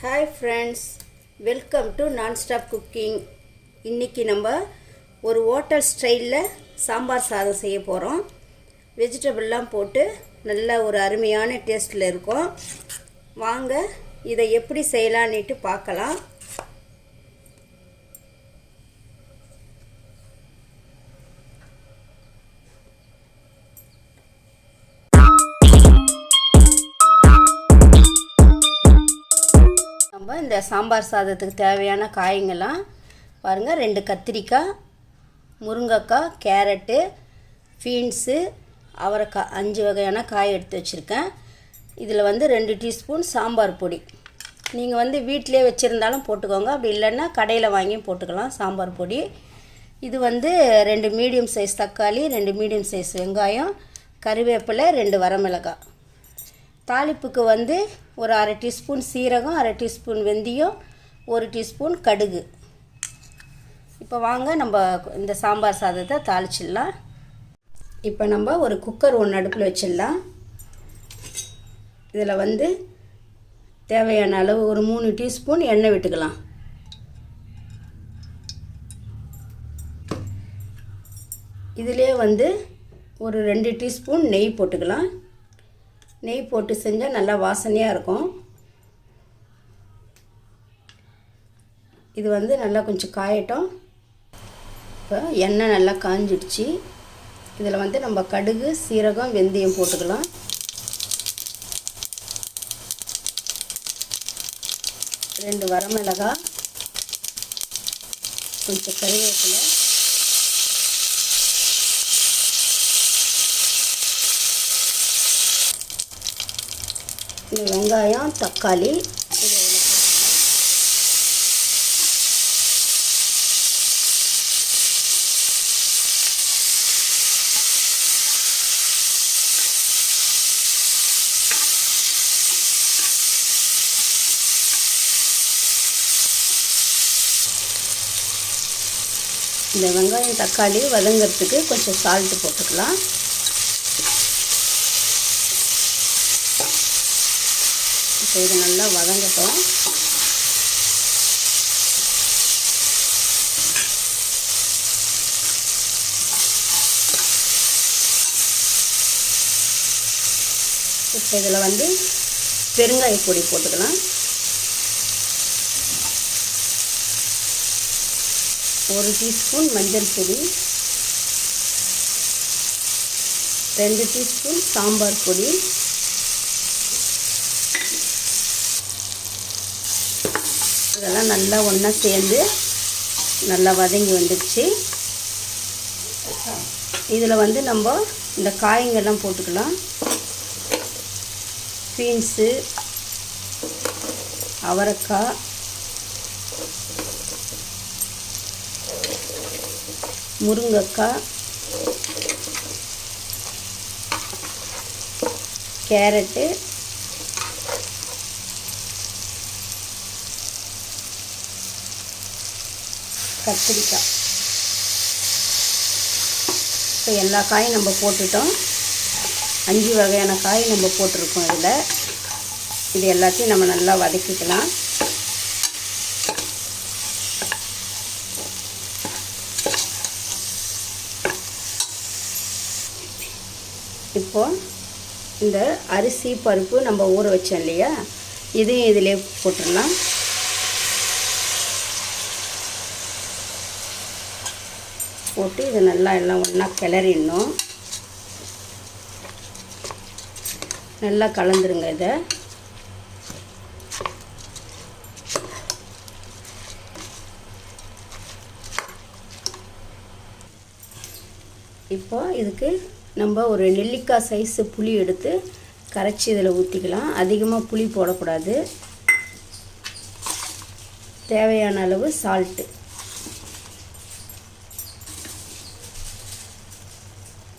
Hi friends welcome to nonstop cooking இன்றைக்கி நம்ம ஒரு ஹோட்டல் ஸ்டைலில் சாம்பார் சாதம் செய்ய போகிறோம் வெஜிடபிள்லாம் போட்டு நல்ல ஒரு அருமையான டேஸ்ட்டில் இருக்கும். வாங்க இதை எப்படி செய்யலான்னுட்டு பார்க்கலாம். நம்ம இந்த சாம்பார் சாதத்துக்கு தேவையான காய்ங்கள்லாம் பாருங்கள் ரெண்டு கத்திரிக்காய் முருங்கைக்காய் கேரட்டு பீன்ஸு அவரைக்காய் அஞ்சு வகையான காய் எடுத்து வச்சுருக்கேன். இதில் வந்து ரெண்டு டீஸ்பூன் சாம்பார் பொடி. நீங்கள் வந்து வீட்டிலே வச்சுருந்தாலும் போட்டுக்கோங்க. அப்படி இல்லைன்னா கடையில் வாங்கியும் போட்டுக்கலாம் சாம்பார் பொடி. இது வந்து ரெண்டு மீடியம் சைஸ் தக்காளி ரெண்டு மீடியம் சைஸ் வெங்காயம் கறிவேப்பிலை ரெண்டு வரமிளகாய். தாளிப்புக்கு வந்து ஒரு அரை டீஸ்பூன் சீரகம் அரை டீஸ்பூன் வெந்தயம் ஒரு டீஸ்பூன் கடுகு. இப்போ வாங்க நம்ம இந்த சாம்பார் சாதத்தை தாளிச்சிடலாம். இப்போ நம்ம ஒரு குக்கர் ஒன்று அடுப்பில் வச்சிடலாம். இதில் வந்து தேவையான அளவு ஒரு மூணு டீஸ்பூன் எண்ணெய் விட்டுக்கலாம். இதிலே வந்து ஒரு ரெண்டு டீஸ்பூன் நெய் போட்டுக்கலாம். நெய் போட்டு செஞ்சால் நல்லா வாசனையாக இருக்கும். இது வந்து நல்லா கொஞ்சம் காயட்டும். இப்போ எண்ணெய் நல்லா காஞ்சிடுச்சு. இதில் வந்து நம்ம கடுகு சீரகம் வெந்தயம் போட்டுக்கலாம். ரெண்டு வரமிளகாய் கொஞ்சம் கருவேப்பிலை. இந்த வெங்காயம் தக்காளி இந்த வெங்காயம் தக்காளி வதங்கிறதுக்கு கொஞ்சம் சால்ட்டு போட்டுக்கலாம். இப்போ இது நல்லா வதங்கட்டும். இப்போ இதில் வந்து பெருங்காய பொடி போட்டுக்கலாம். ஒரு டீஸ்பூன் மஞ்சள் பொடி. ரெண்டு டீஸ்பூன் சாம்பார் பொடி. இதெல்லாம் நல்லா ஒன்றா சேர்ந்து நல்லா வதங்கி வந்துடுச்சு. இதில் வந்து நம்ம இந்த காய்ங்கெல்லாம் போட்டுக்கலாம். பீன்ஸு அவரைக்காய் முருங்கக்காய் கேரட்டு கத்திரிக்காய். இப்போ எல்லா காயும் நம்ம போட்டுட்டோம். அஞ்சு வகையான காய் நம்ம போட்டிருக்கோம் இதில். இது எல்லாத்தையும் நம்ம நல்லா வதக்கிக்கலாம். இப்போ இந்த அரிசி பருப்பு நம்ம ஊற வச்சோம் இல்லையா? இதையும் இதிலே போட்டுடலாம். போட்டு இதை நல்லா எல்லாம் ஒன்றா கிளறிடணும். நல்லா கலந்துருங்க இதை. இப்போ இதுக்கு நம்ம ஒரு நெல்லிக்காய் சைஸு புளி எடுத்து கரைச்சி இதில் ஊற்றிக்கலாம் அதிகமாக புளி போடக்கூடாது. தேவையான அளவு சால்ட்டு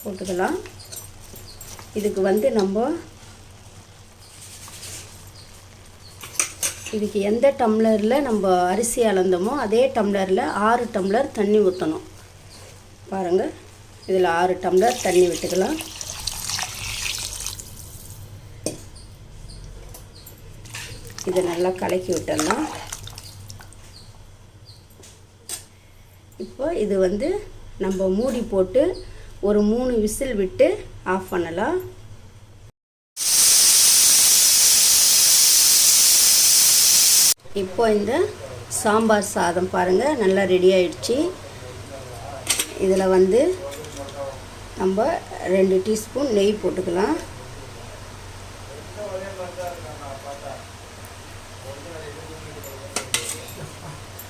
போட்டுக்கலாம். இதுக்கு வந்து நம்ம இதுக்கு எந்த டம்ளரில் நம்ம அரிசி அளந்தோமோ அதே டம்ளரில் ஆறு டம்ளர் தண்ணி ஊற்றணும் பாருங்கள் இதில் ஆறு டம்ளர் தண்ணி விட்டுக்கலாம். இதை நல்லா கலக்கி விட்டுடலாம். இப்போ இது வந்து நம்ம மூடி போட்டு ஒரு மூணு விசில் விட்டு ஆஃப் பண்ணலாம். இப்போ இந்த சாம்பார் சாதம் பாருங்கள் நல்லா ரெடி ஆயிடுச்சு. இதில் வந்து நம்ம ரெண்டு டீஸ்பூன் நெய் போட்டுக்கலாம்.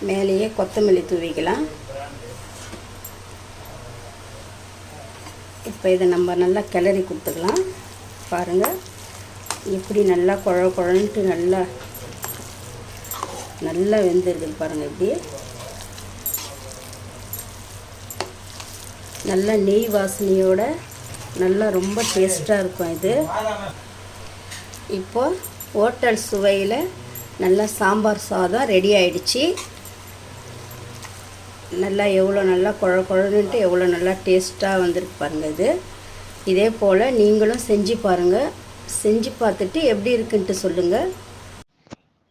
மேலேயே கொத்தமல்லி தூவிக்கலாம். இப்போ இதை நம்ம நல்லா கிளறி கொடுத்துக்கலாம். பாருங்கள் எப்படி நல்லா குழ குழன்ட்டு நல்லா நல்லா வெந்திருக்குது பாருங்கள் இப்படி. நல்லா நெய் வாசனையோட நல்லா ரொம்ப டேஸ்ட்டாக இருக்கும் இது. இப்போது ஹோட்டல் சுவையில் நல்லா சாம்பார் சாதம் ரெடி ஆயிடுச்சு. நல்லா எவ்வளோ நல்லா குழ குழன்ட்டு எவ்வளோ நல்லா டேஸ்ட்டாக வந்திருக்கு பாருங்கள் இது. இதே போல் நீங்களும் செஞ்சு பாருங்கள் செஞ்சு பார்த்துட்டு எப்படி இருக்குன்ட்டு சொல்லுங்கள்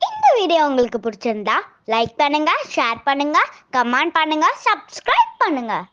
இந்த வீடியோ உங்களுக்கு பிடிச்சிருந்தா லைக் பண்ணுங்கள் ஷேர் பண்ணுங்கள் கமெண்ட் பண்ணுங்கள் சப்ஸ்கிரைப் பண்ணுங்கள்